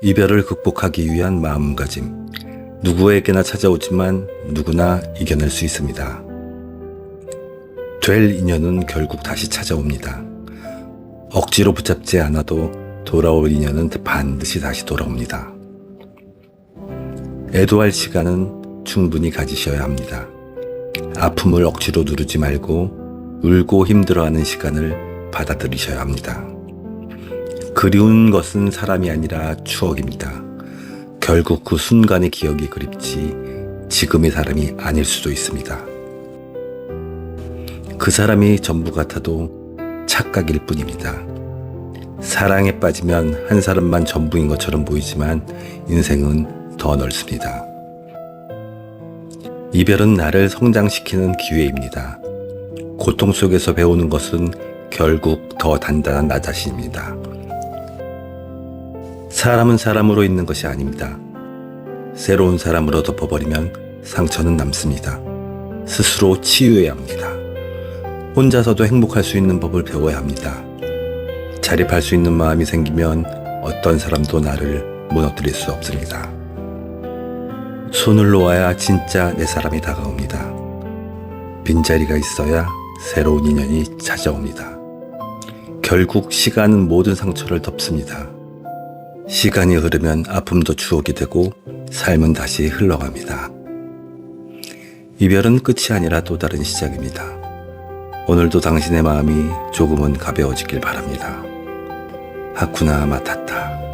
이별을 극복하기 위한 마음가짐. 누구에게나 찾아오지만 누구나 이겨낼 수 있습니다. 될 인연은 결국 다시 찾아옵니다. 억지로 붙잡지 않아도 돌아올 인연은 반드시 다시 돌아옵니다. 애도할 시간은 충분히 가지셔야 합니다. 아픔을 억지로 누르지 말고 울고 힘들어하는 시간을 받아들이셔야 합니다. 그리운 것은 사람이 아니라 추억입니다. 결국 그 순간의 기억이 그립지 지금의 사람이 아닐 수도 있습니다. 그 사람이 전부 같아도 착각일 뿐입니다. 사랑에 빠지면 한 사람만 전부인 것처럼 보이지만 인생은 더 넓습니다. 이별은 나를 성장시키는 기회입니다. 고통 속에서 배우는 것은 결국 더 단단한 나 자신입니다. 사람은 사람으로 있는 것이 아닙니다. 새로운 사람으로 덮어버리면 상처는 남습니다. 스스로 치유해야 합니다. 혼자서도 행복할 수 있는 법을 배워야 합니다. 자립할 수 있는 마음이 생기면 어떤 사람도 나를 무너뜨릴 수 없습니다. 손을 놓아야 진짜 내 사람이 다가옵니다. 빈자리가 있어야 새로운 인연이 찾아옵니다. 결국 시간은 모든 상처를 덮습니다. 시간이 흐르면 아픔도 추억이 되고 삶은 다시 흘러갑니다. 이별은 끝이 아니라 또 다른 시작입니다. 오늘도 당신의 마음이 조금은 가벼워지길 바랍니다. 하쿠나 마타타.